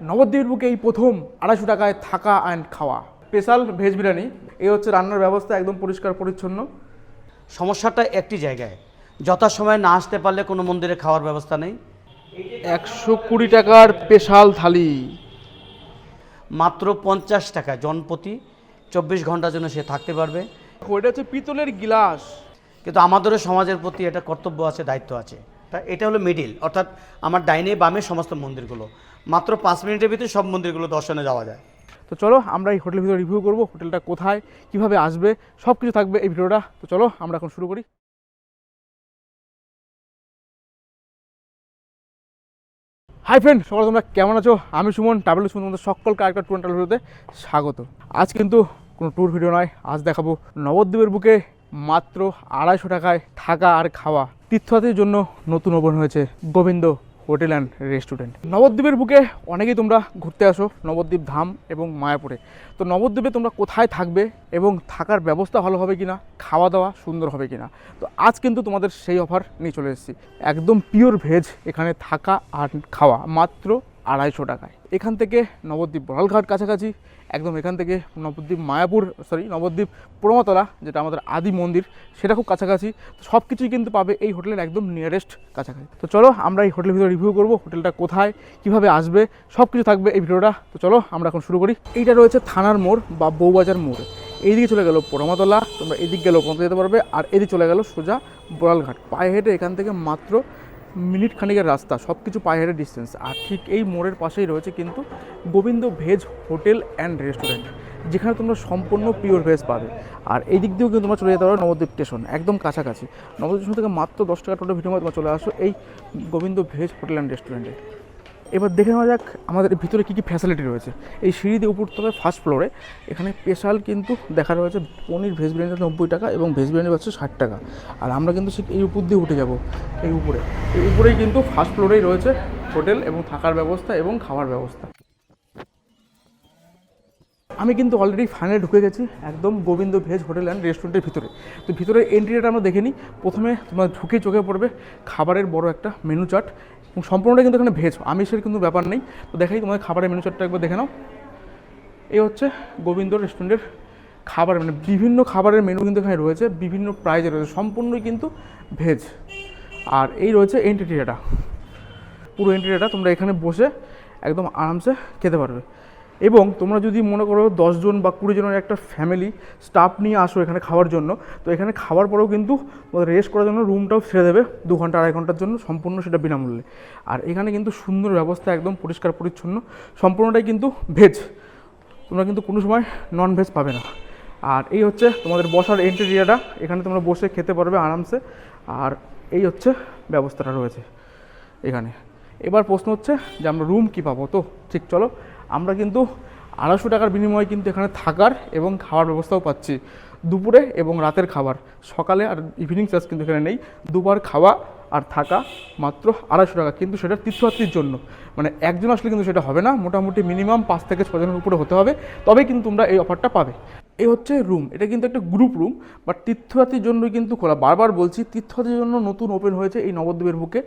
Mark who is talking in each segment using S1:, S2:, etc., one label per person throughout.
S1: নবদ্বীপের বুকে এই প্রথম আড়াইশো টাকায় থাকা অ্যান্ড খাওয়া। স্পেশাল ভেজ বিরিয়ানি এই হচ্ছে রান্নার ব্যবস্থা একদম পরিষ্কার পরিচ্ছন্ন।
S2: সমস্যাটা একটি জায়গায়। যথাসময়ে না আসতে পারলে কোনো মন্দিরে খাওয়ার ব্যবস্থা নেই।
S1: একশো কুড়ি টাকার স্পেশাল থালি।
S2: মাত্র পঞ্চাশ টাকা জনপ্রতি চব্বিশ ঘণ্টার জন্য সে থাকতে পারবে।
S1: ওইটা হচ্ছে পিতলের গিলাস।
S2: কিন্তু আমাদেরও সমাজের প্রতি এটা কর্তব্য আছে দায়িত্ব আছে। তা এটা হলো মিডিল অর্থাৎ আমার ডাইনে বামে সমস্ত মন্দিরগুলো। মাত্র পাঁচ মিনিটের ভিতরে সব মন্দিরগুলো দর্শনে যাওয়া যায়।
S1: তো চলো, আমরা এই হোটেলের ভিতরে রিভিউ করব, হোটেলটা কোথায়, কীভাবে আসবে সব কিছু থাকবে এই ভিডিওটা। তো চলো, আমরা এখন শুরু করি। হাই ফ্রেন্ড সকালে তোমরা কেমন আছো? আমি সুমন ট্রাভেল সুমন, তোমাদের সকলকে আরেকটা ট্যুর ট্রাভেল ভিডিওতে স্বাগত। আজ কিন্তু কোনো ট্যুর ভিডিও নয়, আজ দেখাবো নবদ্বীপের বুকে মাত্র আড়াইশো টাকায় থাকা আর খাওয়া। তীর্থযাত্রীর জন্য নতুন ওপেন হয়েছে। Gobinda hotel and restaurant. নবদ্বীপের বুকে অনেকেই তোমরা ঘুরতে আসো, নবদ্বীপ ধাম এবং মায়াপুরে। তো নবদ্বীপে তোমরা কোথায় থাকবে এবং থাকার ব্যবস্থা ভালো হবে কি না খাওয়া দাওয়া সুন্দর হবে কি না তো আজ কিন্তু তোমাদের সেই অফার নিয়ে চলে এসেছি। একদম পিওর ভেজ এখানে থাকা আর খাওয়া, মাত্র আড়াইশো টাকায়। এখান থেকে নবদ্বীপ বড়ালঘাট কাছাকাছি, একদম এখান থেকে নবদ্বীপ মায়াপুর সরি নবদ্বীপ পোড়ামাতলা যেটা আমাদের আদি মন্দির, সেটা খুব কাছাকাছি। সব কিছুই কিন্তু পাবে এই হোটেলের একদম নিয়ারেস্ট কাছাকাছি। তো চলো, আমরা এই হোটেলের ভিতরে রিভিউ করব, হোটেলটা কোথায়, কীভাবে আসবে সব কিছু থাকবে এই ভিডিওটা। তো চলো, আমরা এখন শুরু করি। এইটা রয়েছে থানার মোড় বা বউবাজার মোড়। এইদিকে চলে গেল পোড়ামাতলা তোমরা এদিক গেলেও পৌঁছে যেতে পারবে, আর এদিকে চলে গেল সোজা বড়ালঘাট। পায়ে হেঁটে এখান থেকে মাত্র মিনিট খানিকের রাস্তা সব কিছু পায়ে হেঁটে ডিস্টেন্স আর ঠিক এই মোড়ের পাশেই রয়েছে কিন্তু Gobinda veg hotel and restaurant যেখানে তোমরা সম্পূর্ণ পিওর ভেজ পাবে। আর এই দিক দিয়েও কিন্তু তোমরা চলে যেতে পারো নবদ্বীপ স্টেশন একদম কাছাকাছি। নবদ্বীপ স্টেশন থেকে মাত্র দশ টাকা টোটো ভিডিও তোমরা চলে আসো এই গোবিন্দ ভেজ হোটেল অ্যান্ড রেস্টুরেন্টে এবার দেখে নেওয়া যাক আমাদের ভিতরে কী কী ফ্যাসিলিটি রয়েছে। এই সিঁড়ি দিয়ে উপর তলায় ফার্স্ট ফ্লোরে এখানে স্পেশাল কিন্তু দেখা রয়েছে পনির ভেজ বিরিয়ানি নব্বই টাকা এবং ভেজ বিরিয়ানি পাচ্ছে ষাট টাকা। আর আমরা কিন্তু এই উপর দিয়ে উঠে যাব, এই উপরে। এই উপরেই কিন্তু ফার্স্ট ফ্লোরেই রয়েছে হোটেল এবং থাকার ব্যবস্থা এবং খাওয়ার ব্যবস্থা। আমি কিন্তু অলরেডি ফাইনালে ঢুকে গেছি, একদম গোবিন্দ ভেজ হোটেল অ্যান্ড রেস্টুরেন্টের ভিতরে। তো ভিতরে এন্ট্রিটা আমরা দেখে নিই। প্রথমে তোমার ঢুকে চোখে পড়বে খাবারের বড় একটা মেনু চার্ট এবং সম্পূর্ণটা কিন্তু এখানে ভেজ আমিষের কিন্তু ব্যাপার নেই। তো দেখাই তোমাদের খাবারের মেনু চারটা একবার দেখে নাও। এই হচ্ছে গোবিন্দ রেস্টুরেন্টের খাবার মানে বিভিন্ন খাবারের মেনু কিন্তু এখানে রয়েছে, বিভিন্ন প্রাইজে রয়েছে, সম্পূর্ণই কিন্তু ভেজ আর এই রয়েছে এন্ট্রি ডেটা পুরো এন্ট্রি ডেটা তোমরা এখানে বসে একদম আরামসে খেতে পারবে। এবং তোমরা যদি মনে করো দশজন বা কুড়ি জনের একটা ফ্যামিলি স্টাফ নিয়ে আসো এখানে খাওয়ার জন্য, তো এখানে খাওয়ার পরেও কিন্তু রেস্ট করার জন্য রুমটাও ছেড়ে দেবে, দু ঘণ্টা, আড়াই ঘণ্টার জন্য সম্পূর্ণ সেটা বিনামূল্যে। আর এখানে কিন্তু সুন্দর ব্যবস্থা একদম পরিষ্কার পরিচ্ছন্ন, সম্পূর্ণটাই কিন্তু ভেজ তোমরা কিন্তু কোনো সময় নন ভেজ পাবে না। আর এই হচ্ছে তোমাদের বসার এন্ট্রিয়াটা এখানে তোমরা বসে খেতে পারবে আরামসে। আর এই হচ্ছে ব্যবস্থাটা রয়েছে এখানে। এবার প্রশ্ন হচ্ছে যে আমরা রুম কী পাবো? তো ঠিক, চলো। আমরা কিন্তু আড়াইশো টাকার বিনিময়ে কিন্তু এখানে থাকার এবং খাওয়ার ব্যবস্থাও পাচ্ছি। দুপুরে এবং রাতের খাবার। সকালে আর ইভিনিং চার্জ কিন্তু এখানে নেই। দুবার খাওয়া আর থাকা মাত্র আড়াইশো টাকা। কিন্তু সেটা তীর্থযাত্রীর জন্য। মানে একজন আসলে কিন্তু সেটা হবে না। মোটামুটি মিনিমাম পাঁচ থেকে ছজনের উপরে হতে হবে। তবেই কিন্তু তোমরা এই অফারটা পাবে। এই হচ্ছে রুম এটা কিন্তু একটা গ্রুপ রুম বাট তীর্থযাত্রীর জন্যই কিন্তু খোলা। বারবার বলছি, তীর্থযাত্রীর জন্য নতুন ওপেন হয়েছে এই নবদ্বীপের বুকে।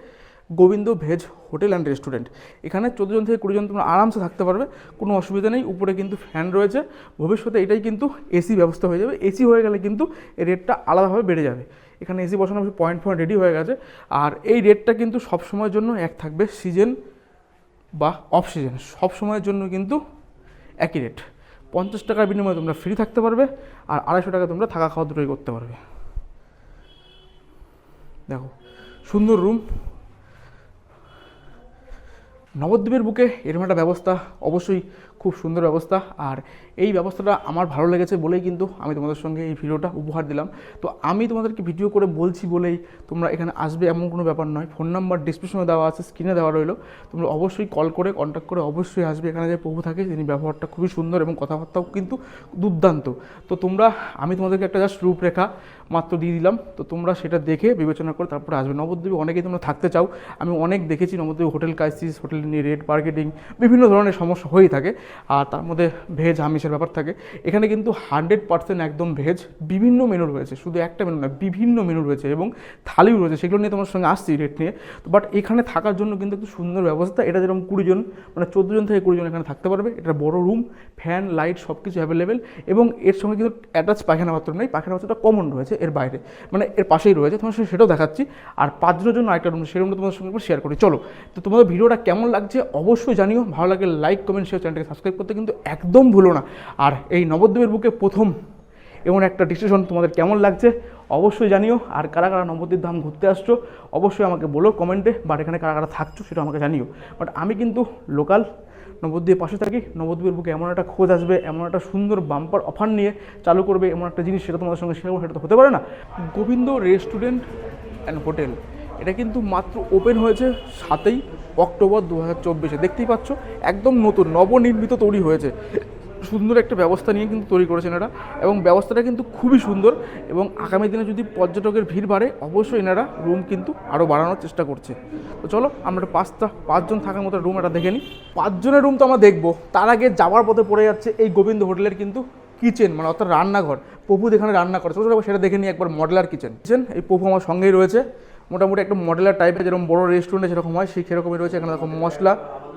S1: Gobinda veg hotel and restaurant. এখানে চোদ্দ জন থেকে কুড়ি জন তোমরা আরামসে থাকতে পারবে, কোনো অসুবিধা নেই, উপরে কিন্তু ফ্যান রয়েছে। ভবিষ্যতে এটাই কিন্তু এসি ব্যবস্থা হয়ে যাবে। এসি হয়ে গেলে কিন্তু রেটটা আলাদাভাবে বেড়ে যাবে। এখানে এসি বসানো পয়েন্ট পয়েন্ট রেডি হয়ে গেছে। আর এই রেটটা কিন্তু সব সময়ের জন্য এক থাকবে সিজন বা অফ সিজন সব সময়ের জন্য কিন্তু একই রেট পঞ্চাশ টাকার বিনিময়ে তোমরা ফ্রি থাকতে পারবে আর আড়াইশো টাকা তোমরা থাকা খাওয়া দুটোই করতে পারবে। দেখো, সুন্দর রুম নবদ্বীপের বুকে এরকম একটা ব্যবস্থা অবশ্যই খুব সুন্দর ব্যবস্থা। আর এই ব্যবস্থাটা আমার ভালো লেগেছে বলেই কিন্তু আমি তোমাদের সঙ্গে এই ভিডিওটা উপহার দিলাম। তো আমি তোমাদেরকে ভিডিও করে বলছি বলেই তোমরা এখানে আসবে এমন কোনো ব্যাপার নয়। ফোন নাম্বার ডিসক্রিপশনে দেওয়া আছে স্ক্রিনে দেওয়া রইল। তোমরা অবশ্যই কল করে কন্ট্যাক্ট করে অবশ্যই আসবে এখানে যে প্রভু থাকে তিনি ব্যবহারটা খুবই সুন্দর এবং কথাবার্তাও কিন্তু দুর্দান্ত। তো তোমরা, আমি তোমাদেরকে একটা জাস্ট রূপরেখা মাত্র দিয়ে দিলাম। তো তোমরা সেটা দেখে বিবেচনা করে তারপরে আসবে। নবদ্বীপে অনেকেই তোমরা থাকতে চাও। আমি অনেক দেখেছি নবদ্বীপ হোটেল ক্রাইসিস হোটেল নিয়ে রেট মার্কেটিং বিভিন্ন ধরনের সমস্যা হয়েই থাকে। আর তার মধ্যে ভেজ আমিষের ব্যাপার থাকে। এখানে কিন্তু হান্ড্রেড পার্সেন্ট একদম ভেজ। বিভিন্ন মেনু রয়েছে, শুধু একটা মেনু না বিভিন্ন মেনু রয়েছে এবং থালিও রয়েছে। সেগুলো নিয়ে তোমার সঙ্গে আসছি রেট নিয়ে। তো বাট এখানে থাকার জন্য কিন্তু একটু সুন্দর ব্যবস্থা। এটা যেরকম কুড়ি জন মানে চোদ্দ জন থেকে কুড়ি জন এখানে থাকতে পারবে। এটা বড় রুম ফ্যান লাইট সব কিছু অ্যাভেলেবেল এবং এর সঙ্গে কিন্তু অ্যাটাচ পায়খানা বাথরুম নেই। পায়খানা বাথরুমটা কমন রয়েছে এর বাইরে মানে এর পাশেই রয়েছে। তোমার সঙ্গে সেটাও দেখাচ্ছি। আর পাঁচজনের জন্য আরেকটা রুম সেই রুমটা তোমাদের সঙ্গে শেয়ার করি। চলো, তো তোমাদের ভিডিওটা কেমন লাগছে অবশ্যই জানিও। ভালো লাগে লাইক কমেন্ট শেয়ার চ্যানেলটাকে সাবস্ক্রাইব করতে কিন্তু একদম ভুলো না। আর এই নবদ্বীপের বুকে প্রথম এমন একটা ডিসিশন তোমাদের কেমন লাগছে অবশ্যই জানিও। আর কারা কারা নবদ্বীপ ধাম ঘুরতে আসছো অবশ্যই আমাকে বলো কমেন্টে বাট এখানে কারা কারা থাকছো সেটা আমাকে জানিও। বাট আমি কিন্তু লোকাল নবদ্বীপের পাশে থাকি। নবদ্বীপের বুকে এমন একটা খোঁজ আসবে, এমন একটা সুন্দর বাম্পার অফার নিয়ে চালু করবে, এমন একটা জিনিস সেটা তোমাদের সঙ্গে শেয়ার সেটা তো হতে পারে না। গোবিন্দ রেস্টুরেন্ট অ্যান্ড হোটেল এটা কিন্তু মাত্র ওপেন হয়েছে সাতই অক্টোবর দু হাজার চব্বিশে। দেখতেই পাচ্ছ, একদম নতুন, নবনির্মিত তৈরি হয়েছে। সুন্দর একটা ব্যবস্থা নিয়ে কিন্তু তৈরি করেছেন এরা। এবং ব্যবস্থাটা কিন্তু খুবই সুন্দর এবং আগামী দিনে যদি পর্যটকের ভিড় বাড়ে, অবশ্যই এনারা রুম কিন্তু আরও বাড়ানোর চেষ্টা করছে। তো চলো, আমরা পাঁচটা, পাঁচজন থাকার মতো রুম এটা দেখে নিই। পাঁচজনের রুম তো আমরা দেখব। তার আগে যাওয়ার পথে পড়ে যাচ্ছে এই গোবিন্দ হোটেলের কিন্তু কিচেন মানে অর্থাৎ রান্নাঘর। পপু যেখানে রান্না করে, চলো সেটা দেখে নিই একবার মডেলার কিচেন কিচেন এই পপু আমার সঙ্গেই রয়েছে। মোটামুটি একটা মডেলার টাইপের যেরকম বড় রেস্টুরেন্টে যেরকম হয় সেই সেরকমই রয়েছে। এখানে দেখো মশলা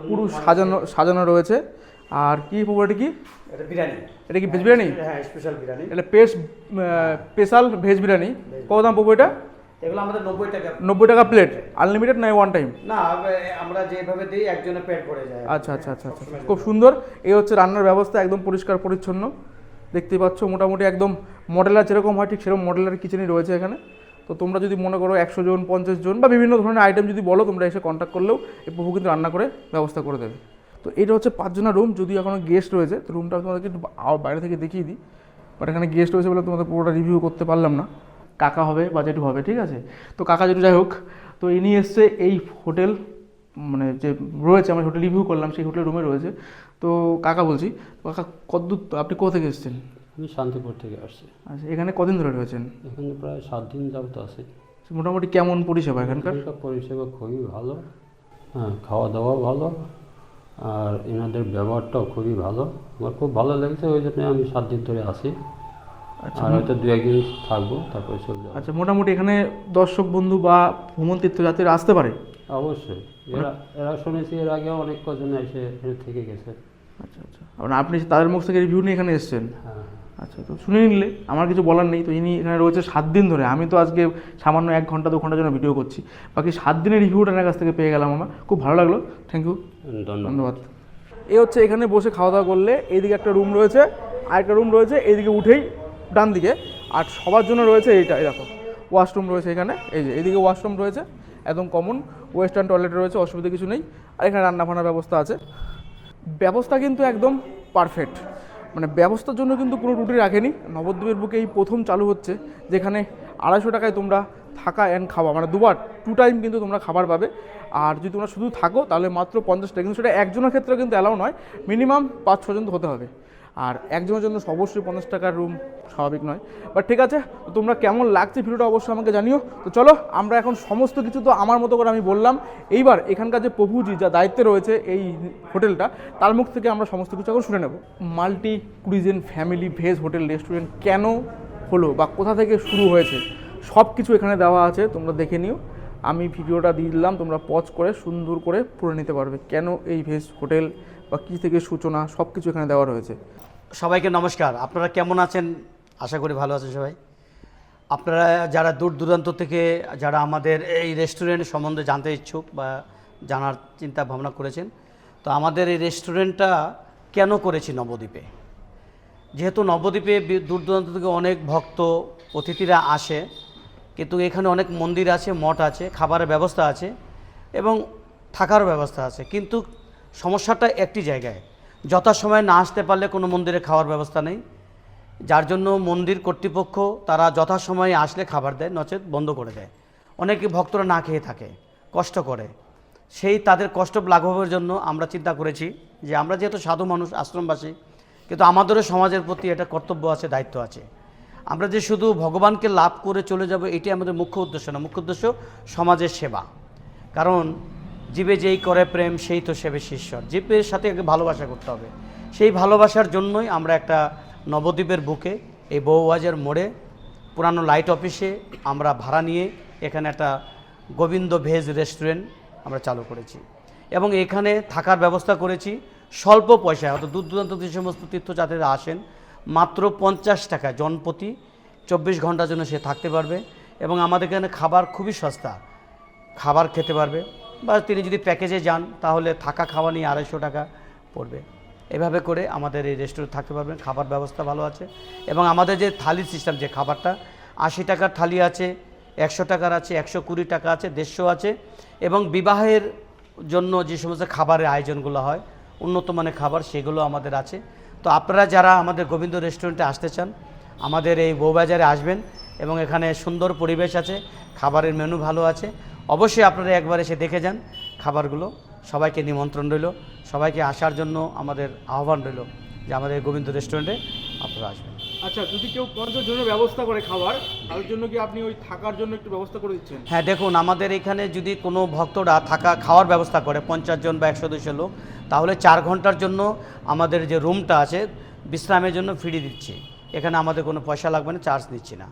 S1: পুরো সাজানো সাজানো রয়েছে। আর কি পপু এটা কি?
S2: এটা বিরিয়ানি।
S1: এটা কি ভেজ বিরিয়ানি?
S2: হ্যাঁ স্পেশাল বিরিয়ানি।
S1: এটা পেস স্পেশাল ভেজ বিরিয়ানি। কত দাম পপু এটা?
S2: এগুলো আমাদের নব্বই টাকা।
S1: নব্বই টাকা প্লেট আনলিমিটেড নয় ওয়ান টাইম
S2: না আমরা যেভাবে দিই একজনের পেট ভরে যায়।
S1: আচ্ছা আচ্ছা আচ্ছা আচ্ছা। খুব সুন্দর। এই হচ্ছে রান্নার ব্যবস্থা একদম পরিষ্কার পরিচ্ছন্ন। দেখতেই পাচ্ছ মোটামুটি একদম মডেলার যেরকম হয় ঠিক সেরকম মডেলার কিচেনই রয়েছে এখানে। তো তোমরা যদি মনে করো একশো জন, পঞ্চাশ জন বা বিভিন্ন ধরনের আইটেম যদি বলো, তোমরা এসে কন্ট্যাক্ট করলেও এই প্রভু কিন্তু রান্না করে ব্যবস্থা করে দেবে। তো এটা হচ্ছে পাঁচজনের রুম যদি এখনও গেস্ট রয়েছে, তো রুমটা তোমাদেরকে একটু বাইরে থেকে দেখিয়ে দিই। বাট এখানে গেস্ট রয়েছে বলে তোমাদের পুরোটা রিভিউ করতে পারলাম না। কাকা হবে বা জেঠু হবে, ঠিক আছে? তো কাকা জেঠু যাই হোক, তো ইনি এসছে এই হোটেল মানে যে রয়েছে, আমরা হোটেল রিভিউ করলাম, সেই হোটেল রুমে রয়েছে। তো কাকা বলছি, কাকা কতদূর আপনি কোথা থেকে এসেছেন?
S3: আমি শান্তিপুর থেকে আসছি।
S1: আচ্ছা এখানে কদিন ধরে রয়েছেন?
S3: এখানে প্রায় সাত দিন যাবত আছি।
S1: মোটামুটি কেমন পরিষেবা এখানকার?
S3: পরিষেবা খুবই ভালো। হ্যাঁ খাওয়া দাওয়া ভালো। আর এনাদের ব্যবহারটাও খুবই ভালো। আমার খুব ভালো লেগেছে ওই জন্য আমি সাত দিন ধরে আসি
S1: আচ্ছা
S3: আর হয়তো দু একদিন থাকব তারপরে চলে যাব।
S1: আচ্ছা মোটামুটি এখানে দর্শক বন্ধু বা ভ্রমণ তীর্থযাত্রীরা আসতে পারে?
S3: অবশ্যই। এরা এরা শুনেছি এর আগে অনেক কজন এসে এখানে থেকে গেছে।
S1: আচ্ছা আচ্ছা। মানে আপনি তাদের মুখ থেকে রিভিউ নিয়ে এখানে এসেছেন?
S3: হ্যাঁ।
S1: আচ্ছা তো শুনে নিলে আমার কিছু বলার নেই তো ইনি এখানে রয়েছে সাত দিন ধরে। আমি তো আজকে সামান্য এক ঘণ্টা দু ঘণ্টার জন্য ভিডিও করছি। বাকি সাত দিনের রিভিউটা এনার কাছ থেকে পেয়ে গেলাম আমার। খুব ভালো লাগল। থ্যাংক ইউ
S3: ধন্যবাদ।
S1: এই হচ্ছে এখানে বসে খাওয়া দাওয়া করলে এইদিকে একটা রুম রয়েছে আর একটা রুম রয়েছে এইদিকে উঠেই ডান দিকে। আর সবার জন্য রয়েছে এইটা এই দেখো ওয়াশরুম রয়েছে এখানে। এই যে এইদিকে ওয়াশরুম রয়েছে একদম কমন ওয়েস্টার্ন টয়লেট রয়েছে অসুবিধা কিছু নেই। আর এখানে রান্না ফান্নার ব্যবস্থা আছে। ব্যবস্থা কিন্তু একদম পারফেক্ট মানে ব্যবস্থার জন্য কিন্তু কোনো রুটি রাখেনি। নবদ্বীপের বুকে এই প্রথম চালু হচ্ছে, যেখানে আড়াইশো টাকায় তোমরা থাকা অ্যান্ড খাওয়া মানে দুবার টু টাইম কিন্তু তোমরা খাবার পাবে। আর যদি তোমরা শুধু থাকো, তাহলে মাত্র পঞ্চাশ টাকা, কিন্তু সেটা একজনের ক্ষেত্রে কিন্তু অ্যালাউ নয় মিনিমাম পাঁচ ছজন হতে হবে। আর একজনের জন্য অবশ্যই পঞ্চাশ টাকার রুম স্বাভাবিক নয়। বাট ঠিক আছে, তো তোমরা কেমন লাগছে ভিডিওটা অবশ্যই আমাকে জানিও। তো চলো, আমরা এখন সমস্ত কিছু তো আমার মতো করে আমি বললাম। এইবার এখানকার যে প্রভুজি যা দায়িত্বে রয়েছে এই হোটেলটা, তার মুখ থেকে আমরা সমস্ত কিছু এখন শুনে নেব। Multi cuisine family veg hotel restaurant কেন হলো বা কোথা থেকে শুরু হয়েছে, সব কিছু এখানে দেওয়া আছে, তোমরা দেখে নিও। আমি ভিডিওটা দিয়ে দিলাম, তোমরা পজ করে, সুন্দর করে পড়ে নিতে পারবে কেন এই ভেজ হোটেল বা কী থেকে সূচনা সব কিছু এখানে দেওয়া রয়েছে।
S2: সবাইকে নমস্কার। আপনারা কেমন আছেন? আশা করি ভালো আছেন সবাই। আপনারা যারা দূর দূরান্ত থেকে, যারা আমাদের এই রেস্টুরেন্ট সম্বন্ধে জানতে ইচ্ছুক বা জানার চিন্তা ভাবনা করেছেন, তো আমাদের এই রেস্টুরেন্টটা কেন করেছি নবদ্বীপে? যেহেতু নবদ্বীপে দূর দূরান্ত থেকে অনেক ভক্ত, অতিথিরা আসে, কিন্তু এখানে অনেক মন্দির আছে, মঠ আছে, খাবারের ব্যবস্থা আছে এবং থাকারও ব্যবস্থা আছে। কিন্তু সমস্যাটা একটি জায়গায়। যথাসময়ে না আসতে পারলে কোনো মন্দিরে খাওয়ার ব্যবস্থা নেই। যার জন্য মন্দির কর্তৃপক্ষ তারা যথাসময়ে আসলে খাবার দেয়, নচেত বন্ধ করে দেয়। অনেকে ভক্তরা না খেয়ে থাকে, কষ্ট করে। সেই তাদের কষ্ট লাঘবের জন্য আমরা চিন্তা করেছি যে আমরা যেহেতু সাধু মানুষ, আশ্রমবাসী, কিন্তু আমাদেরও সমাজের প্রতি একটা কর্তব্য আছে, দায়িত্ব আছে। আমরা যে শুধু ভগবানকে লাভ করে চলে যাব এটি আমাদের মুখ্য উদ্দেশ্য না। মুখ্য উদ্দেশ্য সমাজের সেবা। কারণ জীবে যেই করে প্রেম, সেই তো সেবে শিষ্যর। জীবের সাথে ভালোবাসা করতে হবে। সেই ভালোবাসার জন্যই আমরা একটা নবদ্বীপের বুকে, এই বউবাজার মোড়ে, পুরানো লাইট অফিসে আমরা ভাড়া নিয়ে এখানে একটা গোবিন্দ ভেজ রেস্টুরেন্ট আমরা চালু করেছি। এবং এখানে থাকার ব্যবস্থা করেছি স্বল্প পয়সায় অর্থাৎ দূর দূরান্ত যে সমস্ত তীর্থযাত্রীরা আসেন, মাত্র পঞ্চাশ টাকা জনপ্রতি চব্বিশ ঘণ্টার জন্য সে থাকতে পারবে এবং আমাদের এখানে খাবার খুবই সস্তা। খাবার খেতে পারবে। বা তিনি যদি প্যাকেজে যান, তাহলে থাকা খাওয়া নিয়ে আড়াইশো টাকা পড়বে। এভাবে করে আমাদের এই রেস্টুরেন্ট থাকতে পারবেন, খাবার ব্যবস্থা ভালো আছে। এবং আমাদের যে থালি সিস্টেম যে খাবারটা, আশি টাকার থালি আছে, একশো টাকার আছে, একশো কুড়ি টাকা আছে, দেড়শো আছে। এবং বিবাহের জন্য যে সমস্ত খাবারের আয়োজনগুলো হয়, উন্নত মানের খাবার সেগুলো আমাদের আছে। তো আপনারা যারা আমাদের গোবিন্দ রেস্টুরেন্টে আসতে চান, আমাদের এই বউবাজারে আসবেন এবং এখানে সুন্দর পরিবেশ আছে, খাবারের মেনু ভালো আছে। অবশ্যই আপনারা একবার এসে দেখে যান খাবারগুলো। সবাইকে নিমন্ত্রণ রইল। সবাইকে আসার জন্য আমাদের আহ্বান রইল যে আমাদের গোবিন্দ রেস্টুরেন্টে আপনারা আসবেন।
S1: আচ্ছা যদি কেউ পঞ্চাশ জনের ব্যবস্থা করে খাবার তার জন্য কি আপনি ওই থাকার জন্য একটু ব্যবস্থা করে দিচ্ছেন?
S2: হ্যাঁ দেখুন আমাদের এখানে যদি কোনো ভক্তরা থাকা খাওয়ার ব্যবস্থা করে পঞ্চাশ জন বা একশো দুশো লোক তাহলে চার ঘণ্টার জন্য আমাদের যে রুমটা আছে বিশ্রামের জন্য ফ্রি দিচ্ছি। এখানে আমাদের কোনো পয়সা লাগবে না চার্জ নিচ্ছি না।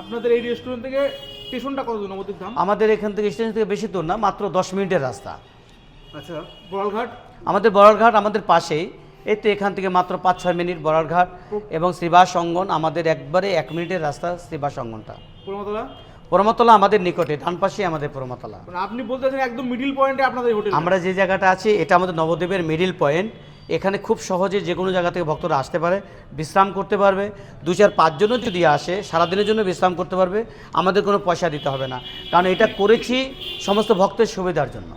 S1: আপনাদের এই রেস্টুরেন্ট থেকে স্টেশনটা কত দূর নবদ্বীপ
S2: আমাদের এখান থেকে স্টেশন থেকে বেশি দূর না মাত্র দশ মিনিটের রাস্তা।
S1: আচ্ছা বড়ালঘাট?
S2: আমাদের বড়ারঘাট আমাদের পাশেই। এই তো এখান থেকে মাত্র পাঁচ ছয় মিনিট বড়ারঘাট এবং শ্রীবাস অঙ্গন আমাদের একবারে এক মিনিটের রাস্তা শ্রীবাস অঙ্গনটা
S1: পুরমতলা?
S2: পরমতলা আমাদের নিকটে ডান পাশে আমাদের পরমতলা।
S1: মানে আপনি বলতেছেন একদম মিডিল পয়েন্টে আপনাদের হোটেল
S2: আমরা যে জায়গাটা আছি এটা আমাদের নবদ্বীপের মিডিল পয়েন্ট এখানে খুব সহজে যে কোনো জায়গা থেকে ভক্তরা আসতে পারে বিশ্রাম করতে পারবে। দু চার পাঁচজনও যদি আসে সারাদিনের জন্য বিশ্রাম করতে পারবে আমাদের কোনো পয়সা দিতে হবে না। কারণ এটা করেছি সমস্ত ভক্তের সুবিধার জন্য।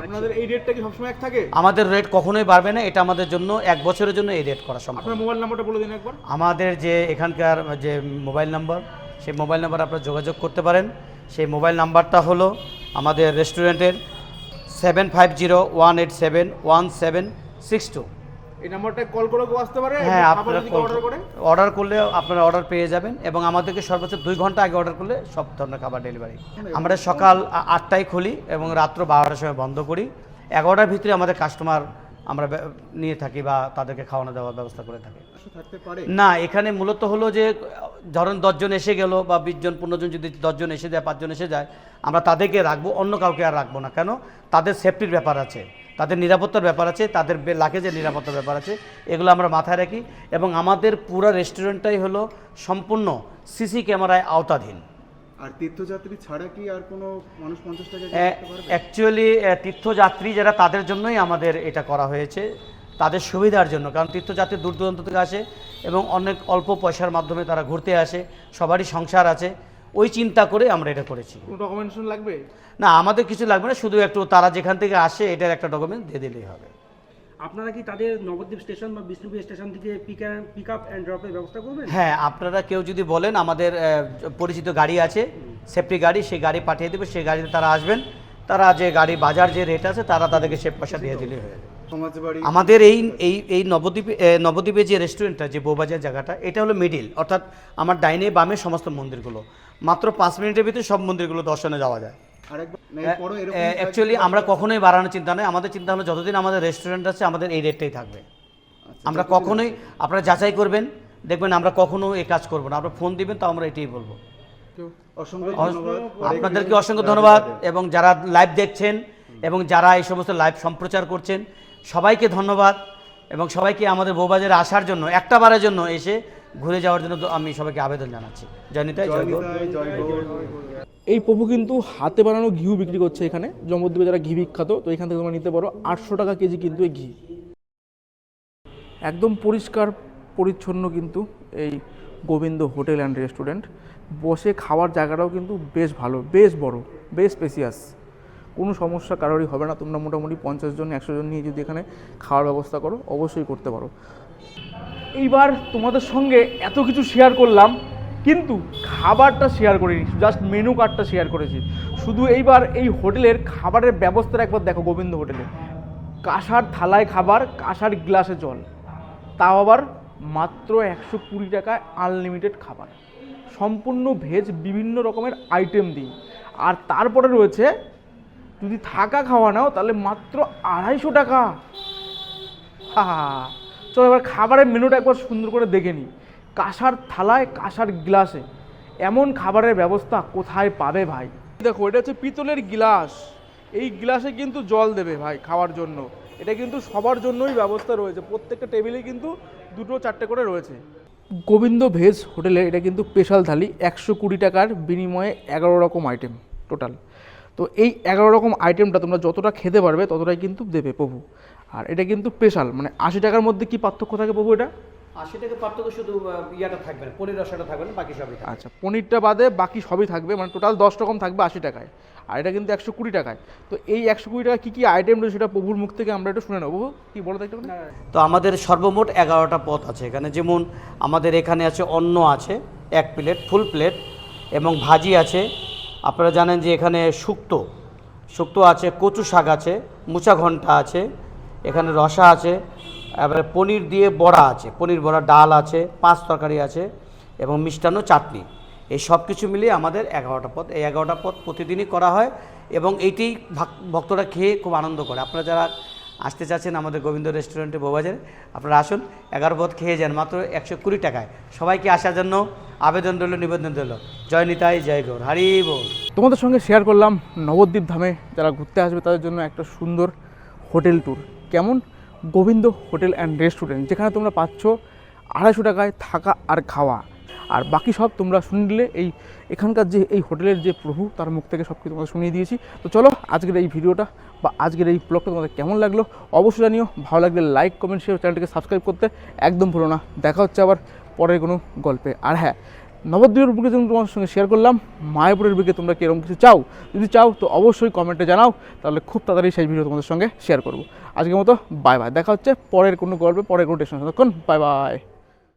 S1: আপনাদের এই রেটটা কি সবসময় এক থাকে?
S2: আমাদের রেট কখনোই বাড়বে না এটা আমাদের জন্য এক বছরের জন্য এই রেট করা সম্ভব।
S1: আপনার মোবাইল নাম্বারটা বলে দিন একবার।
S2: আমাদের যে এখানকার যে মোবাইল নাম্বার সেই মোবাইল নাম্বার আপনারা যোগাযোগ করতে পারেন। সেই মোবাইল নাম্বারটা হলো আমাদের রেস্টুরেন্টের seven five zero one eight seven one seven six two.
S1: এই নাম্বারটায় কল করে আসতে পারে?
S2: হ্যাঁ আপনারা
S1: অর্ডার করে?
S2: অর্ডার করলে আপনারা অর্ডার পেয়ে যাবেন এবং আমাদেরকে সর্বোচ্চ দুই ঘণ্টা আগে অর্ডার করলে সব ধরনের খাবার ডেলিভারি আমরা সকাল আটটায় খুলি এবং রাত্র বারোটার সময় বন্ধ করি। এগারোটার ভিতরে আমাদের কাস্টমার আমরা নিয়ে থাকি বা তাদেরকে খাওয়ানো দেওয়ার ব্যবস্থা করে থাকি। না এখানে মূলত হলো যে ধরেন দশজন এসে গেল বা বিশ জন পনেরো জন যদি দশজন এসে যায় পাঁচজন এসে যায় আমরা তাদেরকে রাখব অন্য কাউকে আর রাখব না। কেন? তাদের সেফটির ব্যাপার আছে। তাদের নিরাপত্তার ব্যাপার আছে তাদের লাগেজের নিরাপত্তার ব্যাপার আছে এগুলো আমরা মাথায় রাখি। এবং আমাদের পুরো রেস্টুরেন্টটাই হলো সম্পূর্ণ সিসি ক্যামেরায় আওতাধীন।
S4: আর তীর্থযাত্রী ছাড়া কি আর কোনো মানুষ পঞ্চাশ টাকা
S2: অ্যাকচুয়ালি তীর্থযাত্রী যারা তাদের জন্যই আমাদের এটা করা হয়েছে তাদের সুবিধার জন্য। কারণ তীর্থযাত্রী দূর দূরান্ত থেকে আসে এবং অনেক অল্প পয়সার মাধ্যমে তারা ঘুরতে আসে সবারই সংসার আছে। ওই চিন্তা করে আমরা এটা করেছি।
S1: কোনো ডকুমেন্টেশন লাগবে?
S2: না আমাদের কিছু লাগবে না শুধু একটু তারা যেখান থেকে আসে এটার একটা ডকুমেন্ট দিয়ে দিলেই হবে।
S5: আপনারা কি তাদের নবদ্বীপ স্টেশন বা বিষ্ণুপুর স্টেশন থেকে পিক পিক আপ অ্যান্ড ড্রপের ব্যবস্থা করবেন?
S2: হ্যাঁ আপনারা কেউ যদি বলেন আমাদের পরিচিত গাড়ি আছে সেফটি গাড়ি সেই গাড়ি পাঠিয়ে দেবে সেই গাড়িতে তারা আসবেন। তারা যে গাড়ি বাজার যে রেট আছে তারা তাদেরকে সে পয়সা দিয়ে দিলেই হয়ে যাবে। আমাদের এই এই এই নবদ্বীপে নবদ্বীপে যে রেস্টুরেন্টটা যে বৌবাজার জায়গাটা এটা হলো মিডিল অর্থাৎ আমার ডাইনে বামে সমস্ত মন্দিরগুলো। মাত্র পাঁচ মিনিটের ভিতরে সব মন্দিরগুলো দর্শনে যাওয়া যায়। অ্যাকচুয়ালি আমরা কখনোই বাড়ানোর চিন্তা নেই আমাদের চিন্তা হলো যতদিন আমাদের রেস্টুরেন্ট আছে আমাদের এই রেটটাই থাকবে।
S4: আচ্ছা,
S2: আমরা কখনোই আপনারা যাচাই করবেন দেখবেন আমরা কখনো এই কাজ করব না। আপনারা ফোন দিবেন তো আমরা এটাই বলব।
S4: অসংখ্য
S2: অস-
S4: ধন্যবাদ।
S2: আপনাদেরকে অসংখ্য ধন্যবাদ এবং যারা লাইভ দেখছেন এবং যারা এই সমস্ত লাইভ সম্প্রচার করছেন সবাইকে ধন্যবাদ এবং সবাইকে আমাদের বউবাজারে আসার জন্য একটা বারের জন্য এসে ঘুরে যাওয়ার জন্য আমি সবাইকে আবেদন জানাচ্ছি। জয়নিতাই জয়।
S1: এই প্রভু কিন্তু হাতে বানানো ঘিউ বিক্রি করছে এখানে। জমদ্বীপে যারা ঘি বিখ্যাত তো এখান থেকে তোমরা নিতে পারো আটশো টাকা কেজি কিন্তু এই ঘি। একদম পরিষ্কার পরিচ্ছন্ন কিন্তু এই গোবিন্দ হোটেল অ্যান্ড রেস্টুরেন্ট। বসে খাওয়ার জায়গাটাও কিন্তু বেশ ভালো বেশ বড় বেশ স্পেসিয়াস কোনো সমস্যা কারোরই হবে না। তোমরা মোটামুটি পঞ্চাশ জন, একশো জন নিয়ে যদি এখানে খাওয়ার ব্যবস্থা করো, অবশ্যই করতে পারো। এইবার তোমাদের সঙ্গে এত কিছু শেয়ার করলাম, কিন্তু খাবারটা শেয়ার করিনি জাস্ট মেনু কার্ডটা শেয়ার করেছি। শুধু এইবার এই হোটেলের খাবারের ব্যবস্থাটা একবার দেখো গোবিন্দ হোটেলে। কাঁসার থালায় খাবার, কাঁসার গ্লাসে জল। তাও আবার মাত্র একশো কুড়ি টাকায় আনলিমিটেড খাবার। সম্পূর্ণ ভেজ বিভিন্ন রকমের আইটেম দিই। আর তারপরে রয়েছে যদি থাকা খাওয়া নাও, তাহলে মাত্র আড়াইশো টাকা। হা। চলো এবার খাবারের মেনুটা একবার সুন্দর করে দেখে নিই। কাঁসার থালায় কাঁসার গ্লাসে। এমন খাবারের ব্যবস্থা কোথায় পাবে ভাই? দেখো, এটা হচ্ছে পিতলের গ্লাস। এই গ্লাসে কিন্তু জল দেবে ভাই খাওয়ার জন্য। এটা কিন্তু সবার জন্যই ব্যবস্থা রয়েছে। প্রত্যেকটা টেবিলে কিন্তু দুটো, চারটে করে রয়েছে। গোবিন্দ ভেজ হোটেলে এটা কিন্তু স্পেশাল থালি। একশো কুড়ি টাকার বিনিময়ে এগারো রকম আইটেম টোটাল। তো এই এগারো রকম আইটেমটা তোমরা যতটা খেতে পারবে ততটাই কিন্তু দেবে প্রভু। আর এটা কিন্তু স্পেশাল মানে আশি টাকার মধ্যে কি পার্থক্য থাকে প্রভু এটা?
S2: আশি টাকা পার্থক্য শুধু ইয়াটা থাকবে না পনির রসাটা থাকবে না বাকি সবই
S1: আচ্ছা পনিরটা বাদে বাকি সবই থাকবে মানে টোটাল দশ রকম থাকবে আশি টাকায়। আর এটা কিন্তু একশো কুড়ি টাকায়। তো এই একশো কুড়ি টাকা কী কী আইটেম রয়েছে সেটা প্রভুর মুখ থেকে আমরা একটু শুনে নেব। প্রভু কী বলো তো একটু
S2: তো আমাদের সর্বমোট এগারোটা পথ আছে। এখানে যেমন আমাদের এখানে আছে অন্ন আছে এক প্লেট ফুল প্লেট এবং ভাজি আছে আপনারা জানেন যে এখানে শুক্তো শুক্তো আছে, কচু শাক আছে মুচা ঘণ্টা আছে, এখানে রসা আছে, এবারে পনির দিয়ে বড়া আছে, পনির, বড়া, ডাল আছে, পাঁচ তরকারি আছে এবং মিষ্টান্ন চাটনি। এই সব কিছু মিলিয়ে আমাদের এগারোটা পথ এই এগারোটা পথ প্রতিদিনই করা হয় এবং এইটি ভাক- ভক্তরা খেয়ে খুব আনন্দ করে। আপনারা যারা আসতে চাচ্ছেন আমাদের গোবিন্দ রেস্টুরেন্টে বউবাজারে আপনারা আসুন, এগারো পদ খেয়ে যান, মাত্র একশো কুড়ি টাকায়। সবাইকে আসার জন্য আবেদন রইল, নিবেদন রইল। জয় নিতাই, জয় গৌর। হারি বল।
S1: তোমাদের সঙ্গে শেয়ার করলাম নবদ্বীপ ধামে যারা ঘুরতে আসবে তাদের জন্য একটা সুন্দর হোটেল ট্যুর কেমন? গোবিন্দ হোটেল অ্যান্ড রেস্টুরেন্ট যেখানে তোমরা পাচ্ছ আড়াইশো টাকায় থাকা আর খাওয়া। আর বাকি সব তোমরা শুনলে এই এখানকার যে এই হোটেলের যে প্রভু, তার মুখ থেকে সব কিছু তোমাদের শুনিয়ে দিয়েছি। তো চলো, আজকের এই ভিডিওটা বা আজকের এই ব্লগটা তোমাদের কেমন লাগল অবশ্যই জানিও। ভালো লাগলে লাইক কমেন্ট শেয়ার চ্যানেলটিকে সাবস্ক্রাইব করতে একদম ভুলো না। দেখা হচ্ছে আবার পরের কোনো গল্পে। আর হ্যাঁ নবদ্বীপের বুকে যেমন তোমাদের সঙ্গে শেয়ার করলাম, মায়াপুরের বুকে তোমরা কি এরকম কিছু চাও, যদি চাও তো অবশ্যই কমেন্টে জানাও, তাহলে খুব তাড়াতাড়ি সেই ভিডিও তোমাদের সঙ্গে শেয়ার করব। আজকের মতো বাই বাই দেখা হচ্ছে পরের কোনো গল্পে, পরের কোনো তখন বাই বাই